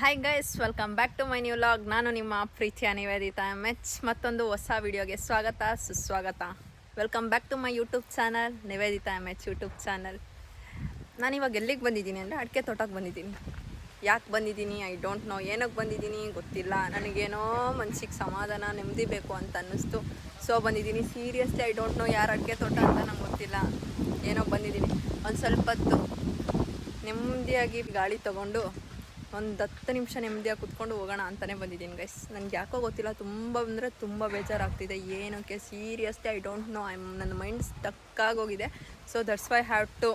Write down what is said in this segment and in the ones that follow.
Hi guys welcome back to my new vlog ನಾನು ನಿಮ್ಮ ಪ್ರೀತಿಯ ನಿವೇದಿತಾ ಎಂ ಎಚ್ ಮತ್ತೊಂದು ಹೊಸ ವಿಡಿಯೋಗೆ ಸ್ವಾಗತ, ಸುಸ್ವಾಗತ. Welcome back to my YouTube channel Nivedita M H YouTube channel ನಾನು ಇವಾಗ ಎಲ್ಲಿಗೆ ಬಂದಿದ್ದೀನಿ ಅಂದರೆ ಅಡಿಕೆ ತೋಟಕ್ಕೆ ಬಂದಿದ್ದೀನಿ. ಯಾಕೆ ಬಂದಿದ್ದೀನಿ? ಐ ಡೋಂಟ್ ನೋ ಏನಕ್ಕೆ ಬಂದಿದ್ದೀನಿ? ಗೊತ್ತಿಲ್ಲ. ನನಗೇನೋ ಮನ್ಸಿಗೆ ಸಮಾಧಾನ, ನೆಮ್ಮದಿ ಬೇಕು ಅಂತ ಅನ್ನಿಸ್ತು. ಸೊ ಬಂದಿದ್ದೀನಿ. ಸೀರಿಯಸ್ಲಿ ಐ ಡೋಂಟ್ ನೋ ಯಾರು ಅಡಿಕೆ ತೋಟ ಅಂತ ನಂಗೆ ಗೊತ್ತಿಲ್ಲ. ಏನೋ ಬಂದಿದ್ದೀನಿ. ಒಂದು ಸ್ವಲ್ಪ ಹೊತ್ತು ನೆಮ್ಮದಿಯಾಗಿ ಗಾಳಿ ತಗೊಂಡು ಒಂದು ಹತ್ತು ನಿಮಿಷ ನೆಮ್ಮದಿಯಾಗಿ ಕುತ್ಕೊಂಡು ಹೋಗೋಣ ಅಂತಲೇ ಬಂದಿದ್ದೀನಿ ಗೈಸ್ ನನಗೆ ಯಾಕೋ ಗೊತ್ತಿಲ್ಲ, ತುಂಬ ಅಂದರೆ ತುಂಬ ಬೇಜಾರಾಗ್ತಿದೆ. ಏನಕ್ಕೆ? Seriously I don't know I ನನ್ನ ಮೈಂಡ್ ಸ್ಟಕ್ ಆಗೋಗಿದೆ. So that's why have to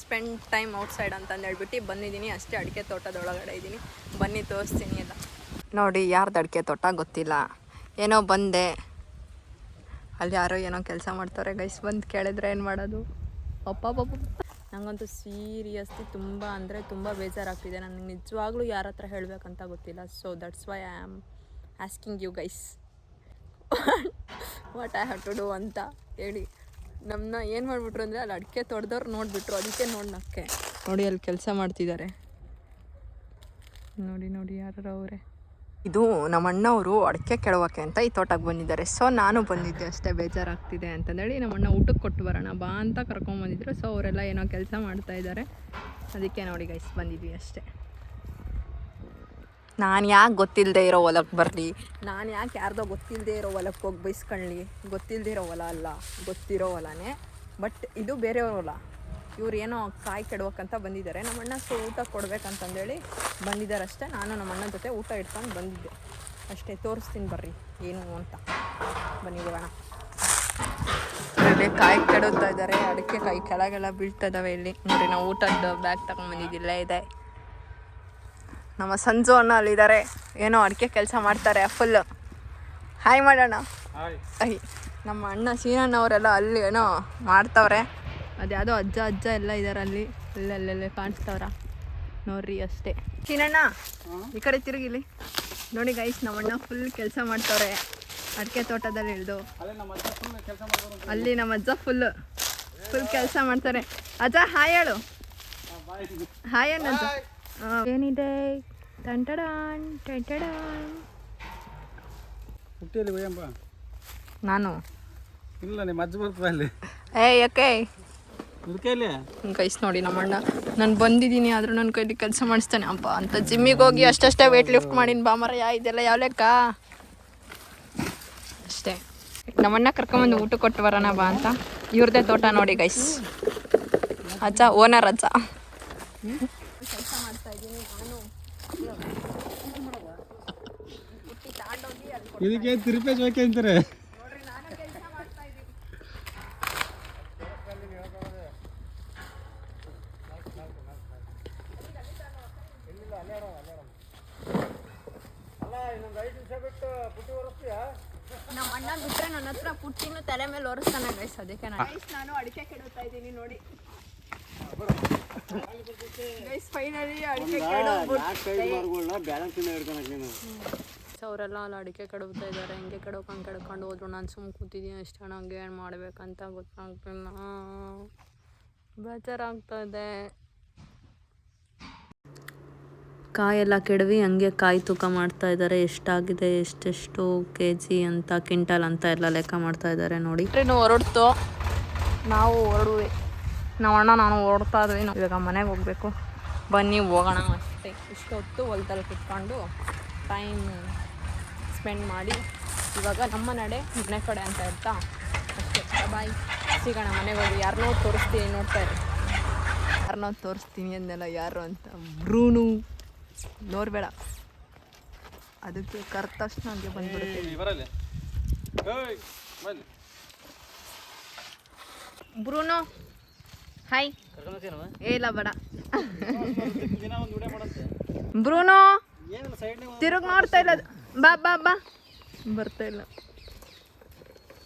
spend time outside ಅಂತಂದು ಹೇಳ್ಬಿಟ್ಟು ಬಂದಿದ್ದೀನಿ. ಅಷ್ಟೇ ಅಡಿಕೆ ತೋಟದೊಳಗಡೆ ಇದ್ದೀನಿ. ಬನ್ನಿ, ತೋರಿಸ್ತೀನಿ ಎಲ್ಲ. ನೋಡಿ, ಯಾರ್ದು ಅಡಿಕೆ ತೋಟ ಗೊತ್ತಿಲ್ಲ. ಏನೋ ಬಂದೆ. ಅಲ್ಲಿ ಯಾರೋ ಏನೋ ಕೆಲಸ ಮಾಡ್ತಾರೆ ಗೈಸ್ ಬಂದು ಕೇಳಿದ್ರೆ ಏನು ಮಾಡೋದು? ಅಪ್ಪ ಪಾಪ ನನಗಂತೂ ಸೀರಿಯಸ್ಲಿ ತುಂಬ ಅಂದರೆ ತುಂಬ ಬೇಜಾರಾಗ್ತಿದೆ. ನನಗೆ ನಿಜವಾಗ್ಲೂ ಯಾರ ಹತ್ರ ಹೇಳಬೇಕಂತ ಗೊತ್ತಿಲ್ಲ. So that's why I am asking you guys what I have to do ಅಂತ ಹೇಳಿ. ನಮ್ಮನ್ನ ಏನು ಮಾಡಿಬಿಟ್ರು ಅಂದರೆ ಅಲ್ಲಿ ಅಡಿಕೆ ತೊಡೆದವ್ರು ನೋಡಿಬಿಟ್ರು. ಅದಕ್ಕೆ ನೋಡಿ ನಕ್ಕೆ. ನೋಡಿ ಅಲ್ಲಿ ಕೆಲಸ ಮಾಡ್ತಿದ್ದಾರೆ ನೋಡಿ ನೋಡಿ ಯಾರು ಅವರೇ ಇದು ನಮ್ಮ ಅಣ್ಣವರು ಅಡಿಕೆ ಕೆಡವಕ್ಕೆ ಅಂತ ಈ ತೋಟಕ್ಕೆ ಬಂದಿದ್ದಾರೆ. ಸೊ ನಾನು ಬಂದಿದ್ದೆ ಅಷ್ಟೇ ಬೇಜಾರಾಗ್ತಿದೆ ಅಂತಂದೇಳಿ ನಮ್ಮ ಅಣ್ಣ ಊಟಕ್ಕೆ ಕೊಟ್ಟು ಬರೋಣ, ಬಾ ಅಂತ ಕರ್ಕೊಂಬಂದಿದ್ರು ಸೊ ಅವರೆಲ್ಲ ಏನೋ ಕೆಲಸ ಮಾಡ್ತಾ ಇದ್ದಾರೆ. ಅದಕ್ಕೆ ನೋಡಿ ಗೈಸ್ ಬಂದಿದ್ವಿ ಅಷ್ಟೇ. ನಾನು ಯಾಕೆ ಗೊತ್ತಿಲ್ಲದೆ ಇರೋ ಹೊಲಕ್ಕೆ ಬರಲಿ? ನಾನು ಯಾಕೆ ಯಾರ್ದೋ ಗೊತ್ತಿಲ್ಲದೆ ಇರೋ ಹೊಲಕ್ಕೆ ಹೋಗಿ ಬೈಸ್ಕೊಳ್ಳಿ? ಗೊತ್ತಿಲ್ಲದೆ ಇರೋ ಹೊಲ ಅಲ್ಲ, ಗೊತ್ತಿರೋ ಹೊಲನೇ. ಬಟ್ ಇದು ಬೇರೆಯವ್ರ ಹೊಲ. ಇವ್ರು ಏನೋ ಕಾಯಿ ಕೆಡವಕ್ಕಂತ ಬಂದಿದ್ದಾರೆ. ನಮ್ಮ ಅಣ್ಣ ಸೊ ಊಟ ಕೊಡ್ಬೇಕಂತಂದೇಳಿ ಬಂದಿದ್ದಾರೆ ಅಷ್ಟೇ ನಾನು ನಮ್ಮ ಅಣ್ಣನ ಜೊತೆ ಊಟ ಇಟ್ಕೊಂಡು ಬಂದಿದ್ದೆ. ಅಷ್ಟೇ ತೋರಿಸ್ತೀನಿ ಬರ್ರಿ. ಏನು ಅಂತ. ಬನ್ನಿ ಹೋಗೋಣ. ಕಾಯಿ ಕೆಡುತ್ತಾ ಇದ್ದಾರೆ. ಅಡಿಕೆ ಕಾಯಿ ಕೆಳಗೆಲ್ಲ ಬೀಳ್ತಾ ಇದಾವೆ ಇಲ್ಲಿ. ನೋಡಿ ನಾವು ಊಟದ ಬ್ಯಾಗ್ ತಗೊಂಡ್ಬಂದಿದ್ದಿಲ್ಲ ಇದೆ. ನಮ್ಮ ಸಂಜು ಅಣ್ಣ ಅಲ್ಲಿದ್ದಾರೆ. ಏನೋ ಅಡಿಕೆ ಕೆಲಸ ಮಾಡ್ತಾರೆ ಫುಲ್ ಹಾಯ್ ಮಾಡೋಣ. ಐ ನಮ್ಮ ಅಣ್ಣ ಸೀನಣ್ಣವರೆಲ್ಲ ಅಲ್ಲಿ ಏನೋ ಮಾಡ್ತಾವ್ರೆ. ಅದ್ಯಾವುದೋ ಅಜ್ಜ ಅಜ್ಜ ಎಲ್ಲ ಇದ್ದಾರೆ ಅಲ್ಲಿ. ಅಲ್ಲೆಲ್ಲೆಲ್ಲೇ ಕಾಣಿಸ್ತವ್ರ. ನೋಡ್ರಿ ಅಷ್ಟೇ. ಚಿನ್ನಣ್ಣ ಈ ಕಡೆ ತಿರುಗಿಲಿ ನೋಡಿ ಗೈಸ್ ನಮ್ಮಣ್ಣ ಫುಲ್ ಕೆಲಸ ಮಾಡ್ತವ್ರೆ. ಅಡಿಕೆ ತೋಟದಲ್ಲಿ ಇಳಿದು. ಅಲ್ಲಿ ನಮ್ಮ ಅಜ್ಜ ಫುಲ್ ಫುಲ್ ಕೆಲಸ ಮಾಡ್ತಾರೆ. ಅಜ್ಜ ಹಾಯ್ ಹೇಳು. ಹಾಯ್ ಅಣ್ಣ ಏನಿದೆ? ಟಂಟಡಾನ್ ಟಂಟಡಾನ್ ನಾನು? ಇಲ್ಲ ನಿಮ್ಮ ಅಜ್ಜ ಬರ್ತದೆ ಅಲ್ಲಿ. ಏ ಯಾಕೆ? ಹುಡ್ಕೈಲಿ ನೋಡಿ ನೋಡಿ ನಮ್ಮಣ್ಣ. ನಾನು ಬಂದಿದ್ದೀನಿ ಆದರೂ ನನ್ನ ಕೈಲಿ ಕೆಲಸ ಮಾಡಿಸ್ತಾನೆ. ಅಪ್ಪ ಅಂತ ಜಿಮ್ಮಿಗೆ ಹೋಗಿ ಅಷ್ಟಷ್ಟೇ ವೇಟ್ ಲಿಫ್ಟ್ ಮಾಡೀನಿ ಬಾಮರಯ್ಯ ಇದೆಲ್ಲ ಯಾವ ಲೆಕ್ಕ? ಅಷ್ಟೇ. ನಮ್ಮಣ್ಣ ಕರ್ಕೊಂಬಂದು ಊಟ ಕೊಟ್ಟು ಬರೋಣ ಬಾ ಅಂತ. ಇವ್ರದೇ ತೋಟ ನೋಡಿ ಗೈಸ್. ಅಜ್ಜ ಓನರ್ ಅಜ್ಜ. ಇದಕ್ಕೆ ತಿರುಪೇಜ್ ಬೇಕೆ ಅಂತಾರೆ. ನಮ್ಮ ಅಣ್ಣ ಬಿಟ್ರೆ ನನ್ನ ಹತ್ರ ಪುಟ್ಟಿನ ತಲೆ ಮೇಲೆ ಒರೆಸ್ತಾನೆ ಗೈಸ್ ಅದಕ್ಕೆ ನಾನು ಗೈಸ್ ನಾನು ಅಡಿಕೆ ಕೆಡುತ್ತಾ ಇದ್ದೀನಿ ನೋಡಿ. ಗೈಸ್ ಫೈನಲಿ ಅಡಿಕೆ ಸೊ ಅವರೆಲ್ಲ ಅಲ್ಲಿ ಅಡಿಕೆ ಕೆಡವ್ತಾ ಇದ್ದಾರೆ ಹೆಂಗೆ ಕೆಡೋಕಂಗೆ ಕೆಡ್ಕೊಂಡು ಹೋದ್ರು. ನಾನು ಸುಮ್ ಕೂತಿದ್ದೀನಿ ಅಷ್ಟೇ ಹಂಗೆ ಏನು ಮಾಡ್ಬೇಕಂತ ಗೊತ್ತಾಗ್ತಿಲ್ಲ. ಬೇಜಾರಾಗ್ತಾ ಇದೆ. ಕಾಯೆಲ್ಲ ಕೆಡವಿ ಹಂಗೆ ಕಾಯಿ ತೂಕ ಮಾಡ್ತಾ ಇದ್ದಾರೆ. ಎಷ್ಟಾಗಿದೆ, ಎಷ್ಟೆಷ್ಟು ಕೆ ಜಿ ಅಂತ, ಕ್ವಿಂಟಲ್ ಅಂತ ಎಲ್ಲ ಲೆಕ್ಕ ಮಾಡ್ತಾ ಇದ್ದಾರೆ ನೋಡಿ. ಟ್ರೈನು ಹೊರಡ್ತು. ನಾವು ಹೊರಡುವೆ. ನಾವು ಅಣ್ಣ, ನಾನು ಹೊರಡ್ತಾ ಇದ್ವಿ. ಇವಾಗ ಮನೆಗೆ ಹೋಗಬೇಕು. ಬನ್ನಿ, ಹೋಗೋಣ ಅಷ್ಟೇ. ಇಷ್ಟೊತ್ತು ಹೊಲದಲ್ಲಿ ಕುತ್ಕೊಂಡು ಟೈಮ್ ಸ್ಪೆಂಡ್ ಮಾಡಿ ಇವಾಗ ನಮ್ಮ ನಡೆ ಮನೆ ಕಡೆ ಅಂತ ಇರ್ತಾ ಅಷ್ಟೇ. ಬಾಯ್ ಸಿಗೋಣ ಮನೆಗೆ ಹೋಗಿ. ಯಾರನ್ನೋ ತೋರಿಸ್ತೀನಿ ನೋಡ್ತಾ ಇರಿ. ಯಾರನ್ನೋ ತೋರಿಸ್ತೀನಿ ಅಂದೆಲ್ಲ ಯಾರು ಅಂತ. ಬ್ರೂನು. ನೋಡ್ಬೇಡ. ಅದಕ್ಕೆ ಕರೆದ ತಕ್ಷಣ ಹಂಗೆ ಬಂದ್ಬಿಡುತ್ತೆ. Bruno hi. ಏ ಇಲ್ಲ ಬೇಡ. ಬ್ರೂನು ತಿರುಗಿ ನೋಡ್ತಾ ಇಲ್ಲ. ಬಾ ಬಾ ಬಾ. ಬರ್ತಾ ಇಲ್ಲ.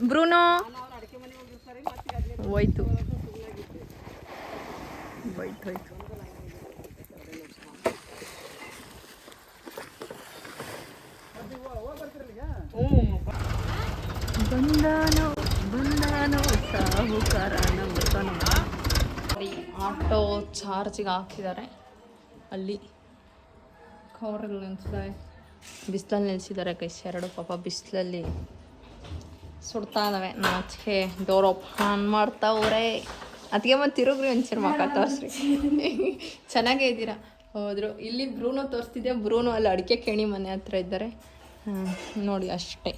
ಬ್ರೂನೋ. ಹೋಯ್ತು. ಹೋಯ್ತು ಹೋಯ್ತು. ಬಂದಾನೋ ಆಟೋ ಚಾರ್ಜಿಗೆ ಹಾಕಿದ್ದಾರೆ. ಅಲ್ಲಿ ಕವರಲ್ಲಿ ನಿಲ್ಸಿದ್ದಾರೆ ಬಿಸಿಲಲ್ಲಿ ನಿಲ್ಸಿದ್ದಾರೆ ಕೈಸ್ ಎರಡು ಪಾಪ ಬಿಸಿಲಲ್ಲಿ ಸುಡ್ತಾ ಇದಾವೆ. ನಾಚಿಕೆ, ಡೋರ್ ಓಪನ್ ಮಾಡ್ತಾವ್ರೆ ಅದಕ್ಕೆ ಮತ್ತೆ ತಿರುಗ್ರಿ ಒಂಚೂರು ಮಕ್ಕ ತೋರಿಸ್ರಿ. ಚೆನ್ನಾಗೇ ಇದ್ದೀರಾ? ಹೋದ್ರು. ಇಲ್ಲಿ ಬ್ರೂನೋ ತೋರಿಸ್ತಿದ್ದೆ. ಬ್ರೂನೋ ಅಲ್ಲಿ ಅಡಿಕೆ ಕೇಣಿ ಮನೆ ಹತ್ರ ಇದ್ದಾರೆ. ನೋಡಿ ಅಷ್ಟೇ.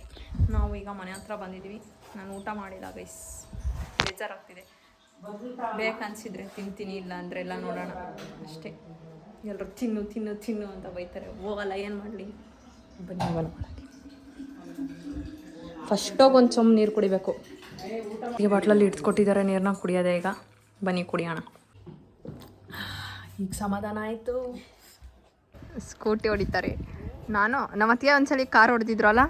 ನಾವು ಈಗ ಮನೆ ಹತ್ರ ಬಂದಿದ್ದೀವಿ. ನಾನು ಊಟ ಮಾಡಿಲ್ಲ ಗೈಸ್ ಬೇಜಾರಾಗ್ತಿದೆ. ಬೇಕನ್ಸಿದ್ರೆ ತಿಂತೀನಿ ಇಲ್ಲ ಅಂದರೆ ಎಲ್ಲ ನೋಡೋಣ. ಅಷ್ಟೇ. ಎಲ್ಲರೂ ತಿನ್ನು ತಿನ್ನು ತಿನ್ನು ಅಂತ ಬೈತಾರೆ. ಹೋಗಲ್ಲ ಏನು ಮಾಡಲಿ? ಬನ್ನಿ ಹೋಗಲ್ಲ ಒಳಗೆ. ಫಸ್ಟೋಗಿ ಒಂದು ಚೊಂಬು ನೀರು ಕುಡಿಬೇಕು. ಈ ಬಾಟ್ಲಲ್ಲಿ ಇಟ್ಕೊಟ್ಟಿದ್ದಾರೆ ನೀರನ್ನ ಕುಡಿಯೋದೆ ಈಗ. ಬನ್ನಿ ಕುಡಿಯೋಣ. ಈಗ ಸಮಾಧಾನ ಆಯಿತು. ಸ್ಕೂಟಿ ಹೊಡಿತಾರೆ. ನಾನು, ನಮ್ಮ ಅತ್ತಿಗೆ ಒಂದ್ಸಲಿ ಕಾರ್ ಹೊಡೆದಿದ್ರಲ್ಲ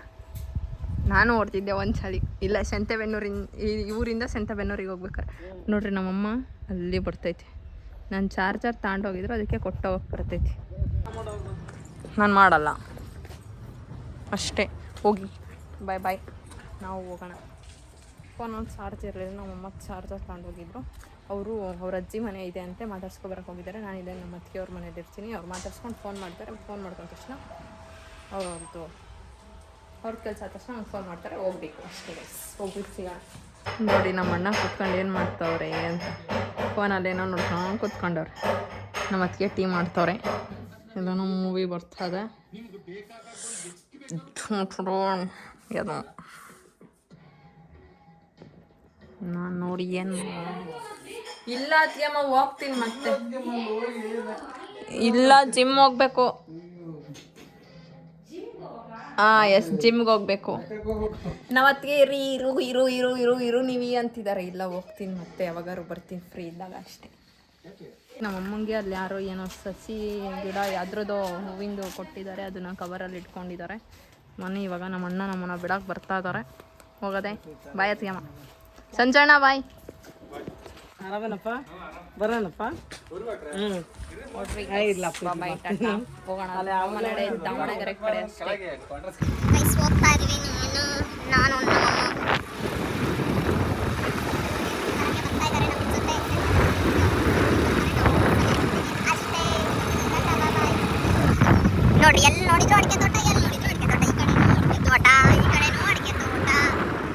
ನಾನು ಹೊಡ್ತಿದ್ದೆ ಒಂದ್ಸಲಿ. ಇಲ್ಲ ಸಂತೆಬೆನ್ನೂರಿಂದ ಈ- ಊರಿಂದ ಸಂತೆಬೆನ್ನೂರಿಗೆ ಹೋಗ್ಬೇಕಾರೆ. ನೋಡ್ರಿ ನಮ್ಮಮ್ಮ ಅಲ್ಲಿ ಬರ್ತೈತಿ. ನಾನು ಚಾರ್ಜರ್ ತಗೊಂಡೋಗಿದ್ರು ಅದಕ್ಕೆ ಕೊಟ್ಟೋಗಕ್ಕೆ ಬರ್ತೈತಿ. ನಾನು ಮಾಡಲ್ಲ. ಅಷ್ಟೇ. ಹೋಗಿ. ಬಾಯ್ ಬಾಯ್ ನಾವು ಹೋಗೋಣ. ಫೋನಲ್ಲಿ ಚಾರ್ಜ್ ಇರಲಿಲ್ಲ ನಮ್ಮಮ್ಮ ಚಾರ್ಜರ್ ತಗೊಂಡೋಗಿದ್ರು ಅವರು, ಅವ್ರ ಅಜ್ಜಿ ಮನೆ ಇದೆ ಅಂತ ಮಾತಾಡ್ಸ್ಕೊಬರಕ್ಕೆ ಹೋಗಿದ್ದಾರೆ. ನಾನು ಇಲ್ಲೇ ನಮ್ಮ ಅತ್ತಿಗೆ ಅವ್ರ ಮನೇಲಿ ಇರ್ತೀನಿ. ಅವ್ರು ಮಾತಾಡ್ಸ್ಕೊಂಡು ಫೋನ್ ಮಾಡ್ತಾರೆ. ಫೋನ್ ಮಾಡ್ಕೊಂಡ ತಕ್ಷಣ ಅವ್ರದ್ದು ಅವ್ರ ಕೆಲಸ ಆದ ತಕ್ಷಣ ನಂಗೆ ಫೋನ್ ಮಾಡ್ತಾರೆ ಹೋಗ್ಬೇಕು ಅಷ್ಟೇ. ಹೋಗ್ಬಿಟ್ಟು ಸಿಗೋಣ ನೋಡಿ ನಮ್ಮ ಅಣ್ಣ ಕುತ್ಕೊಂಡು ಏನು ಮಾಡ್ತಾವ್ರೆ ಅಂತ. ಫೋನಲ್ಲಿ ಏನೋ ನೋಡ್ಕೊಂಡು ಕುತ್ಕೊಂಡವ್ರೆ. ನಮ್ಮ ಅತ್ತಿಗೆ ಟೀ ಮಾಡ್ತಾವ್ರೆ. ಎಲ್ಲನೂ ಮೂವಿ ಬರ್ತದೆ. ಅದು. ನಾನು ನೋಡಿ ಏನು ಇಲ್ಲ ಅತ್ತಿಗೆಮ್ಮ ಹೋಗ್ತೀನಿ ಮತ್ತೆ. ಇಲ್ಲ ಜಿಮ್ ಹೋಗ್ಬೇಕು. ಹಾಂ ಎಸ್ ಜಿಮ್ಗೆ ಹೋಗ್ಬೇಕು. ನಾವತ್ತಿಗೆ ಇರಿ ಇರು ಇರು ಇರು ಇರು ಇರು ನೀವಿ ಅಂತಿದ್ದಾರೆ ಇಲ್ಲ ಹೋಗ್ತೀನಿ ಮತ್ತೆ ಯಾವಾಗಾರು ಬರ್ತೀನಿ ಫ್ರೀ ಇದ್ದಾಗ ಅಷ್ಟೇ. ನಮ್ಮ ಅಮ್ಮಂಗೆ ಅಲ್ಲಿ ಯಾರೋ ಏನೋ ಸಸಿ ಗಿಡ ಯಾವ್ದ್ರದ್ದು ಹೂವಿಂದು ಕೊಟ್ಟಿದ್ದಾರೆ ಅದನ್ನ ಕವರಲ್ಲಿ ಇಟ್ಕೊಂಡಿದ್ದಾರೆ. ಮನೆ ಇವಾಗ ನಮ್ಮ ಅಣ್ಣ ನಮ್ಮನ್ನ ಬಿಡಕ್ಕೆ ಬರ್ತಾ ಇದ್ದಾರೆ. ಹೋಗದೆ. ಬಾಯ್ ಅತ್ತಿಗೆಮ್ಮ. ಸಂಜಣ್ಣ ಬಾಯ್ ಆರಾಮೇನಪ್ಪ ಬರೋಣಪ್ಪ ಹ್ಮ್ ಗೈಸ್ ಹೋಗ್ತಾ ಇದೀವಿ ನಾನು. ನೋಡ್ರಿ ಎಲ್ಲಿ ನೋಡಿದ್ರು ಅಡಿಕೆ ತೋಟ ಎಲ್ಲಿ ನೋಡಿದ್ರು ಅಡಿಕೆ ತೋಟ ಈ ಕಡೆ ಅಡಿಕೆ ತೋಟ ಈ ಕಡೆನೂ ಅಡಿಕೆ ತೋಟ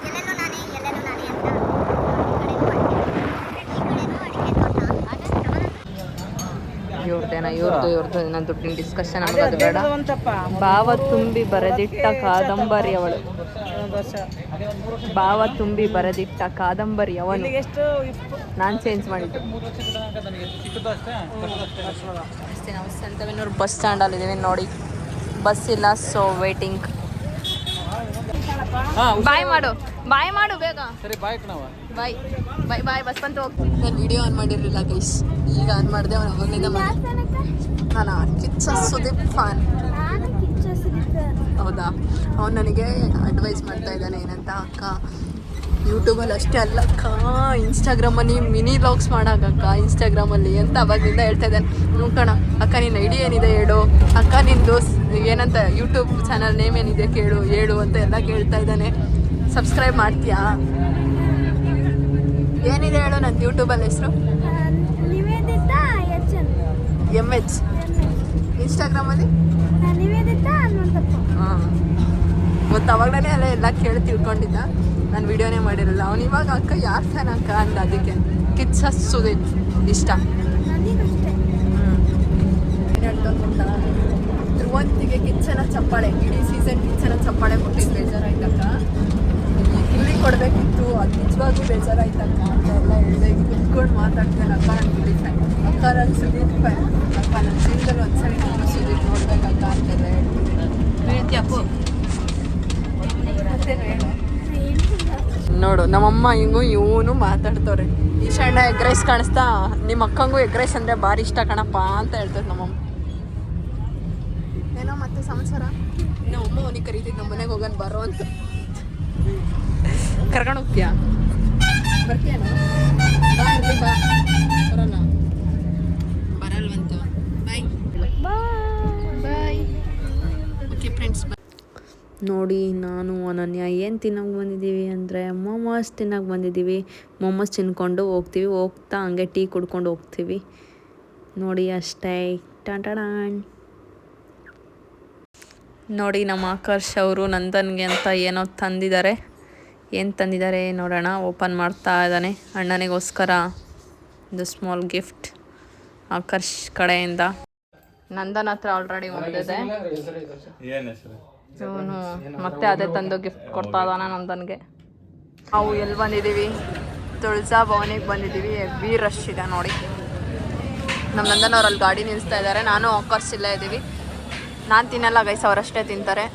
ಎಲ್ಲೆಲ್ಲೂ ನಾನೇ ಎಲ್ಲೆಲ್ಲೂ ನಾನೇ ಅಂತ ಈ ಕಡೆನೂ ಅಡಿಕೆ ತೋಟ ಇವ್ರದ್ದೇನ ಏನೋ ದುಡ್ಡಿನ ಡಿಸ್ಕಷನ್ ಆಗೋದು ಬೇಡ. ಭಾವ ತುಂಬಿ ಬರೆದಿಟ್ಟ ಕಾದಂಬರಿ ಅವಳು. ಒಂದು ವರ್ಷ ಭಾವ ತುಂಬಿ ಬರೆದಿಟ್ಟ ಕಾದಂಬರಿ ಅವನು. ಎಷ್ಟು ನಾನು ಚೇಂಜ್ ಮಾಡಿದ್ದು. ಅಷ್ಟೇ ಅಷ್ಟೇ. ನಾವು ಸಂತವೆನ್ನೂರು ಬಸ್ ನೋಡಿ. ಬಸ್ ಇಲ್ಲ ಸೊ ವೇಟಿಂಗ್ ಹಾಂ ಬಾಯ್ ಮಾಡು. ಬಾಯ್ ಮಾಡು ಬೇಗ. ಸರಿ ಬಾಯ್ ಕಣವ ಬಾಯ್. ಬಾಯ್ ಬಾಯ್ ಬಸ್ ಬಂತು ಹೋಗ್ತೀನಿ. ನಾನು ವಿಡಿಯೋ ಆನ್ ಮಾಡಿರಲಿಲ್ಲ ಗೈಸ್ ಈಗ ಆನ್ ಮಾಡಿದೆ ಅವನು ಅವಾಗಲಿಂದ ಮಾಡಿ. ನಾನು ಕಿಚ್ಚ ಸುದೀಪ್ ಫಾನ್ ಹೌದಾ? ಅವನು ನನಗೆ ಅಡ್ವೈಸ್ ಮಾಡ್ತಾ ಇದ್ದಾನೆ ಏನಂತ ಅಕ್ಕ ಯೂಟ್ಯೂಬಲ್ಲಿ ಅಷ್ಟೇ ಅಲ್ಲ ಅಕ್ಕ ಇನ್ಸ್ಟಾಗ್ರಾಮಲ್ಲಿ ಮಿನಿ ಲಾಗ್ಸ್ ಮಾಡಾಗಕ್ಕ ಇನ್ಸ್ಟಾಗ್ರಾಮಲ್ಲಿ ಅಂತ ಅವಾಗಿಂದ ಹೇಳ್ತಾ ಇದ್ದಾನೆ. ನೋಡೋಣ ಅಕ್ಕ ನಿನ್ನ ಐಡಿ ಏನಿದೆ ಹೇಳು. ಅಕ್ಕ ನಿಂದು ಏನಂತ ಯೂಟ್ಯೂಬ್ ಚಾನಲ್ ನೇಮ್ ಏನಿದೆ ಕೇಳು ಹೇಳು ಅಂತ ಎಲ್ಲ ಕೇಳ್ತಾ ಇದ್ದಾನೆ. ಸಬ್ಸ್ಕ್ರೈಬ್ ಮಾಡ್ತೀಯಾ? ಏನಿದೆ ಹೇಳು ನನ್ನ ಯೂಟ್ಯೂಬಲ್ಲಿ ಹೆಸರು? ಎಂ ಎಚ್ ಇನ್ಸ್ಟಾಗ್ರಾಮಲ್ಲಿ ಹಾಂ ಮತ್ತು ಅವಾಗಲೇ ಅಲ್ಲ ಎಲ್ಲ ಕೇಳಿ ತಿಳ್ಕೊಂಡಿದ್ದ ನಾನು ವಿಡಿಯೋನೇ ಮಾಡಿರಲಿಲ್ಲ ಅವ್ನು ಇವಾಗ ಅಕ್ಕ ಯಾರು ಫ್ಯಾನ್ ಅಕ್ಕ ಅಂದ ಅದಕ್ಕೆ. ಕಿಚ್ಚ ಸುದೀಪ್ ಇಷ್ಟ. ಧ್ರುವಂತಿಗೆ ಕಿಚ್ಚನ ಚಪ್ಪಾಳೆ. ಇಡೀ ಸೀಸನ್ ಕಿಚ್ಚನ ಚಪ್ಪಾಳೆ ಕೊಟ್ಟಿದ್ದು. ಬೇಜಾರಾಯ್ತಕ್ಕ? ಕೊಡಬೇಕಿತ್ತು. ಅದು ನಿಜವಾಗ್ಲೂ ಬೇಜಾರಾಯ್ತಕ್ಕ ಅಂತ ಎಲ್ಲ ಹೇಳಿದೆ. ಈಗ ಕುತ್ಕೊಂಡು ಮಾತಾಡ್ತೇನೆ ಅಕ್ಕ ನಾನು ಸುದೀಪ್ ಫ್ಯಾನ್ ಅಕ್ಕ ನಾನು ಸುದೀಪ್ ಫ್ಯಾನ್ ಅಕ್ಕ ನನ್ನ ಜೀವನದಲ್ಲಿ ಒಂದ್ಸರಿ ನಾನು ಸುದೀಪ್ ನೋಡ್ಬೇಕಕ್ಕ ಅಂತೆಲ್ಲ ಹೇಳ್ತೀಯಪ್ಪು ನೋಡು ನಮ್ಮಮ್ಮ ಹಿಂಗೂ ಇವನು ಮಾತಾಡ್ತವ್ರೆ. ಈಶಣ್ಣ ಎಗ್ ರೈಸ್ ಕಾಣಿಸ್ತಾ? ನಿಮ್ಮ ಅಕ್ಕಂಗೂ ಎಗ್ ರೈಸ್ ಅಂದರೆ ಭಾರಿ ಇಷ್ಟ ಕಣಪ್ಪ ಅಂತ ಹೇಳ್ತಾರೆ ನಮ್ಮಮ್ಮ. ಏನೋ ಮತ್ತೆ ಸಂಸಾರ ನಮ್ಮಮ್ಮ ಅವನಿಗೆ ಕರೀತಿದ್ದು ನಮ್ಮ ಮನೆಗೆ ಹೋಗೋಣ ಬರೋ ಅಂತ. ಕರ್ಕೊಂಡು ಹೋಗ್ತೀಯಾ? ನೋಡಿ, ನಾನು ಅನನ್ಯ. ಏನು ತಿನ್ನೋಕೆ ಬಂದಿದ್ದೀವಿ ಅಂದರೆ, ಮೊಮೋಸ್ ತಿನ್ನೋಕೆ ಬಂದಿದ್ದೀವಿ. ಮೊಮೋಸ್ ತಿನ್ಕೊಂಡು ಹೋಗ್ತೀವಿ. ಹೋಗ್ತಾ ಹಂಗೆ ಟೀ ಕುಡ್ಕೊಂಡು ಹೋಗ್ತೀವಿ. ನೋಡಿ, ಅಷ್ಟೇ. ಟಾಟಾಡಾಣ್ ನೋಡಿ, ನಮ್ಮ ಆಕರ್ಷ್ ಅವರು ನಂದನ್ಗೆ ಅಂತ ಏನೋ ತಂದಿದ್ದಾರೆ. ಏನು ತಂದಿದ್ದಾರೆ ನೋಡೋಣ. ಓಪನ್ ಮಾಡ್ತಾ ಇದ್ದಾನೆ. ಅಣ್ಣನಿಗೋಸ್ಕರ ಒಂದು ಸ್ಮಾಲ್ ಗಿಫ್ಟ್ ಆಕರ್ಷ್ ಕಡೆಯಿಂದ. ನಂದನ್ ಹತ್ರ ಆಲ್ರೆಡಿ ಒಂದಿದೆ. ಇವನು ಮತ್ತೆ ಅದೇ ತಂದು ಗಿಫ್ಟ್ ಕೊಡ್ತಾ ಇದ್ದಾನೆ ನಂದನ್ಗೆ. ನಾವು ಎಲ್ಲಿ ಬಂದಿದ್ದೀವಿ? ತುಳಜಾ ಭವನಿಗೆ ಬಂದಿದ್ದೀವಿ. ಹೆವಿ ರಶ್ ಇದೆ ನೋಡಿ. ನಮ್ಮ ನಂದನ್ ಅವ್ರಲ್ಲಿ ಗಾಡಿ ನಿಲ್ಲಿಸ್ತಾ ಇದ್ದಾರೆ ನಾನು ಆಕರ್ಸ್ ಇಲ್ಲೇ ಇದ್ದೀವಿ. ನಾನು ತಿನ್ನಲ್ಲ ಗೈಸ್ ಅವರಷ್ಟೇ ತಿಂತಾರೆ.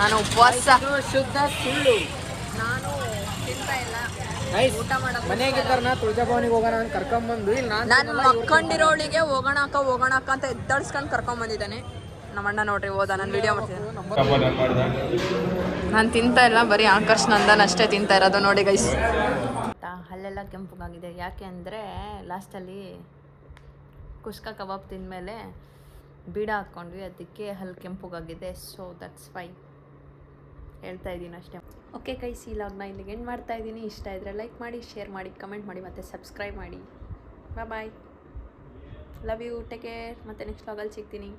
ನಾನು ಉಪವಾಸ. ಶುದ್ಧ ಸುಳ್ಳು. ನಾನು ತಿಂತಾ ಇಲ್ಲ. ಊಟ ತುಳಜಾ ತುಳಜಾಭವನಿಗೆ ಹೋಗೋಣ ಅಂತ ಕರ್ಕೊಂಬಂದು ಇಲ್ಲಿ ನಾನು ನಾನು ಮಕ್ಕೊಂಡಿರೋಳಿಗೆ ಹೋಗೋಣ ಅಕ್ಕ ಹೋಗೋಣ ಅಕ್ಕ ಅಂತ ಎದ್ದಾಡ್ಸ್ಕೊಂಡು ಕರ್ಕೊಂಬಂದಿದ್ದಾನೆ ನಮ್ಮ ಅಣ್ಣ ನೋಡ್ರಿ ಹೋದ ನಾನು ವಿಡಿಯೋ ಮಾಡ್ತೀನಿ. ನಾನು ತಿಂತಾ ಇಲ್ಲ ಬರೀ ಆಕರ್ಷ್ ನಂದನ್ ಅಷ್ಟೇ ತಿಂತಾ ಇರೋದು ನೋಡಿ ಗೈಸ್ ಹಲ್ಲೆಲ್ಲ ಕೆಂಪುಗಾಗಿದೆ. ಯಾಕೆ ಅಂದರೆ ಲಾಸ್ಟಲ್ಲಿ ಕುಷ್ಕ ಕಬಾಬ್ ತಿಂದಮೇಲೆ ಬೀಡ ಹಾಕ್ಕೊಂಡ್ವಿ ಅದಕ್ಕೆ ಹಲ್ಲು ಕೆಂಪುಗಾಗಿದೆ. ಸೊ ದಟ್ಸ್ ವೈ ಹೇಳ್ತಾ ಇದ್ದೀನಿ ಅಷ್ಟೇ. ಓಕೆ ಕೈಸ್ ಈ ಲಾಗ್ನ ಇಲ್ಲಿಗೆ ಎಂಡ್ ಮಾಡ್ತಾ ಇದ್ದೀನಿ. ಇಷ್ಟ ಇದ್ದರೆ ಲೈಕ್ ಮಾಡಿ ಶೇರ್ ಮಾಡಿ ಕಮೆಂಟ್ ಮಾಡಿ ಮತ್ತು ಸಬ್ಸ್ಕ್ರೈಬ್ ಮಾಡಿ. Bye love you take care ಮತ್ತು ನೆಕ್ಸ್ಟ್ ಲಾಗಲ್ಲಿ ಸಿಗ್ತೀನಿ.